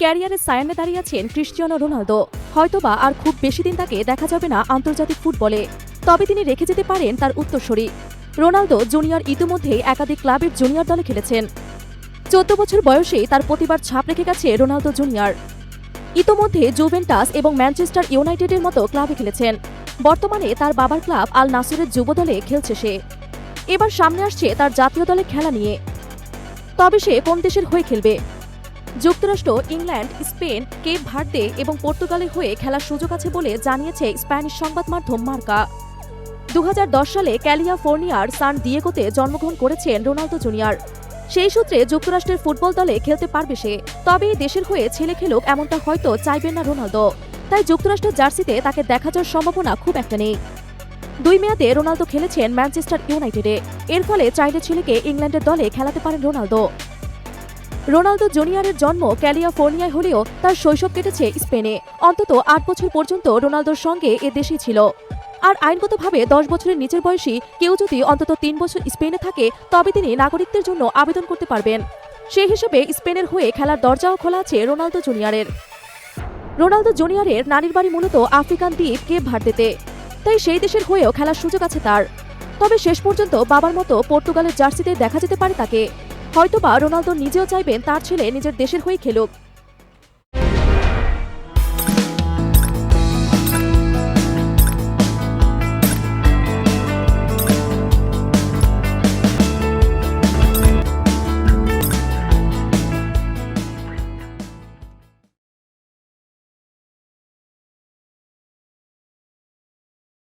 ক্যারিয়ারের সায়ানে দাঁড়িয়ে আছেন ক্রিশ্চিয়ানো রোনালদো। হয়তোবা আর খুব বেশি দিন তাকে দেখা যাবে না আন্তর্জাতিক ফুটবলে। তবে তিনি রেখে যেতে পারেন তার উত্তরসূরি। রোনালদো জুনিয়র ইতিমধ্যেই একাধিক ক্লাবের জুনিয়র দলে খেলেছেন। চোদ্দ বছর বয়সে তার প্রতিবার ছাপ রেখে গেছে রোনালদো জুনিয়র। ইতোমধ্যে জুভেন্টাস এবং ম্যানচেস্টার ইউনাইটেডের মতো ক্লাবে খেলেছেন। বর্তমানে তার বাবার ক্লাব আল নাসুরের যুব দলে খেলছে সে। এবার সামনে আসছে তার জাতীয় দলে খেলা নিয়ে। তবে সে কোন দেশের হয়ে খেলবে? যুক্তরাষ্ট্র, ইংল্যান্ড, স্পেন, কেপ ভার্দে এবং পর্তুগালের হয়ে খেলার সুযোগ আছে বলে জানিয়েছে স্প্যানিশ সংবাদ মাধ্যম মার্কা। দু হাজার দশ সালে ক্যালিফোর্নিয়ার সান দিয়েগোতে জন্মগ্রহণ করেছেন রোনালদো জুনিয়র। সেই সূত্রে যুক্তরাষ্ট্রের ফুটবল দলে খেলতে পারবে সে। তবে দেশের হয়ে ছেলে খেলুক এমনটা হয়তো চাইবেন না রোনালদো। তাই যুক্তরাষ্ট্রের জার্সিতে তাকে দেখা যাওয়ার সম্ভাবনা খুব একটা নেই। দুই মেয়াদে রোনালদো খেলেছেন ম্যানচেস্টার ইউনাইটেডে। এর ফলে চাইলে ছেলেকে ইংল্যান্ডের দলে খেলাতে পারেন রোনালদো। রোনালদো জুনিয়রের জন্ম ক্যালিফোর্নিয়ায় হলেও তার শৈশব কেটেছে স্পেনে। অন্তত আট বছর পর্যন্ত রোনালদোর সঙ্গে এ দেশেই ছিল। আর আইনগতভাবে দশ বছরের নিচের বয়সী কেউ যদি অন্তত তিন বছর স্পেনে থাকে, তবে তিনি নাগরিকদের জন্য আবেদন করতে পারবেন। সেই হিসেবে স্পেনের হয়ে খেলার দরজাও খোলা আছে রোনালদো জুনিয়রের। রোনালদো জুনিয়রের নানির বাড়ি মূলত আফ্রিকান দ্বীপ কেপ ভার্দেতে। তাই সেই দেশের হয়েও খেলার সুযোগ আছে তার। তবে শেষ পর্যন্ত বাবার মতো পর্তুগালের জার্সিতে দেখা যেতে পারে তাকে। হয়তোবা রোনালদো নিজেও চাইবেন তার ছেলে নিজের দেশের হয়ে খেলুক।